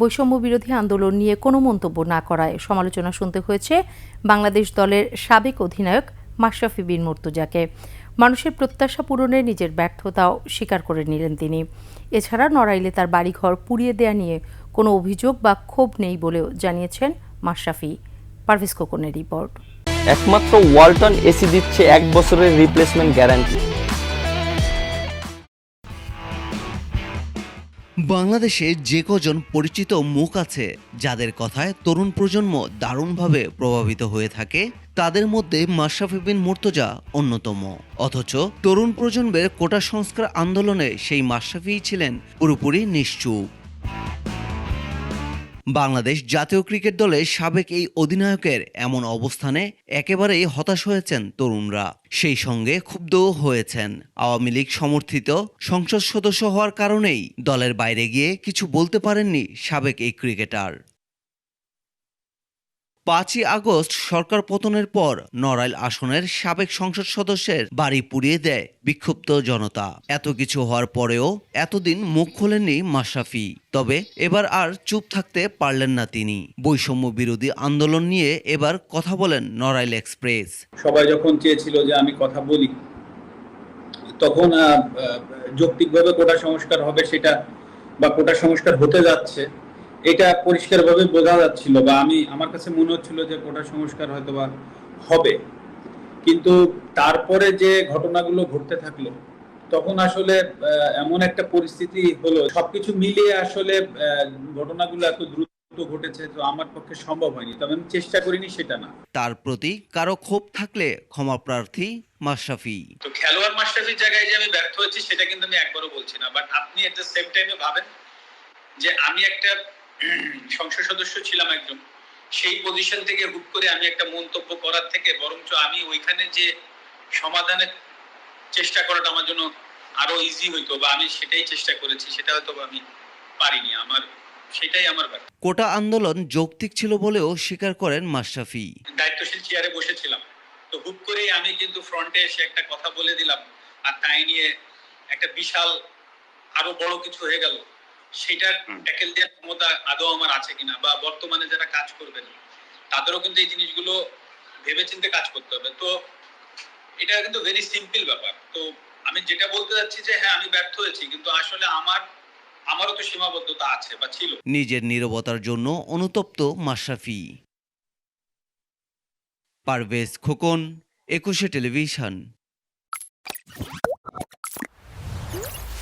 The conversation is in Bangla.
বৈষম্য বিরোধী আন্দোলন নিয়ে কোনো মন্তব্য না করায় সমালোচনা শুনতে হয়েছে বাংলাদেশ দলের সাবেক অধিনায়ক মাশরাফি বিন মুর্তজাকে। মানুষের প্রত্যাশা পূরণে নিজের ব্যর্থতাও স্বীকার করে নিলেন তিনি। এছাড়া নড়াইলে তার বাড়িঘর পুড়িয়ে দেয়া নিয়ে কোনো অভিযোগ বা ক্ষোভ নেই বলেও জানিয়েছেন মাশরাফি। পারভেজ খোকনের রিপোর্ট। একমাত্র ওয়ালটন এসি দিচ্ছে এক বছরের রিপ্লেসমেন্ট গ্যারান্টি বাংলাদেশে যে কজন পরিচিত মুখ আছে, যাদের কথায় তরুণ প্রজন্ম দারুণভাবে প্রভাবিত হয়ে থাকে, তাদের মধ্যে মাশরাফি বিন মুর্তজা অন্যতম। অথচ তরুণ প্রজন্মের কোটা সংস্কার আন্দোলনে সেই মাশরাফিই ছিলেন পুরোপুরি নিশ্চুপ। বাংলাদেশ জাতীয় ক্রিকেট দলের সাবেক এই অধিনায়কের এমন অবস্থানে একেবারেই হতাশ হয়েছেন তরুণরা। সেই সঙ্গে ক্ষুব্ধও হয়েছেন। আওয়ামী লীগ সমর্থিত সংসদ সদস্য হওয়ার কারণেই দলের বাইরে গিয়ে কিছু বলতে পারেননি সাবেক এই ক্রিকেটার। পাঁচই আগস্ট সরকার পতনের পর নড়াইল আসনের সাবেক সংসদ সদস্যের বাড়ি পুড়িয়ে দেয় বিক্ষুব্ধ জনতা। এত কিছু হওয়ার পরেও এতদিন মুখ খোলেননি মাশরাফি। তবে এবার আর চুপ থাকতে পারলেন না তিনি। বৈষম্য বিরোধী আন্দোলন নিয়ে এবার কথা বলেন নড়াইল এক্সপ্রেস। সবাই যখন চেয়েছিল যে আমি কথা বলি, তখন যৌক্তিকভাবে কোটা সংস্কার হবে সেটা বা কোটা সংস্কার হতে যাচ্ছে। এটা পরিষ্কারভাবে বোঝা যাচ্ছিল বা আমি আমার কাছে মনে হচ্ছিল যে কোটা সংস্কার হয়তো বা হবে। কিন্তু তারপরে যে ঘটনাগুলো ঘটতে থাকল তখন আসলে এমন একটা পরিস্থিতি হলো সবকিছু মিলিয়ে আসলে ঘটনাগুলো এত দ্রুত ঘটেছে তো আমার পক্ষে সম্ভব হয়নি। তবে আমি চেষ্টা করিনি সেটা না। তার প্রতি কারও ক্ষোভ থাকলে ক্ষমা প্রার্থী মাশরাফি। তো খেলোয়াড় মাস্টারফির জায়গায় যে আমি ব্যর্থ হয়েছি সেটা কিন্তু আমি একবারও বলছি না। বাট আপনি এট দ্য সেম টাইমে ভাবেন যে আমি একটা সংসদ সদস্য ছিলাম একজন। সেই পজিশন থেকে হুট করে আমি একটা মন্তব্য করার থেকে বরঞ্চ আমি ওইখানে যে সমাধানের চেষ্টা করাটা আমার জন্য আরও ইজি হইতো বা আমি সেটাই চেষ্টা করেছি সেটা হয়তো আমি পারিনি। আমার সেটাই আমার ব্যর্থ কোটা আন্দোলন যৌক্তিক ছিল বলেও স্বীকার করেন মাশরাফি। দায়িত্বশীল চেয়ারে বসেছিলাম। তো হুট করেই আমি কিন্তু ফ্রন্টে এসে একটা কথা বলে দিলাম। আর তাই নিয়ে একটা বিশাল আরও বড় কিছু হয়ে গেল। সেটার ট্যাকেল দেওয়ার ক্ষমতা আদৌ আমার আছে কিনা বা বর্তমানে যারা কাজ করবেন তাদেরও কিন্তু এই জিনিসগুলো ভেবেচিন্তে কাজ করতে হবে। তো এটা কিন্তু ভেরি সিম্পল ব্যাপার। তো আমি যেটা বলতে যাচ্ছি যে হ্যাঁ আমি ব্যর্থ হয়েছি কিন্তু আসলে আমার আমারও তো সীমাবদ্ধতা আছে বা ছিল। নিজের নীরবতার জন্য অনুতপ্ত মাশরাফি। পারভেজ খোকন একুশে টেলিভিশন।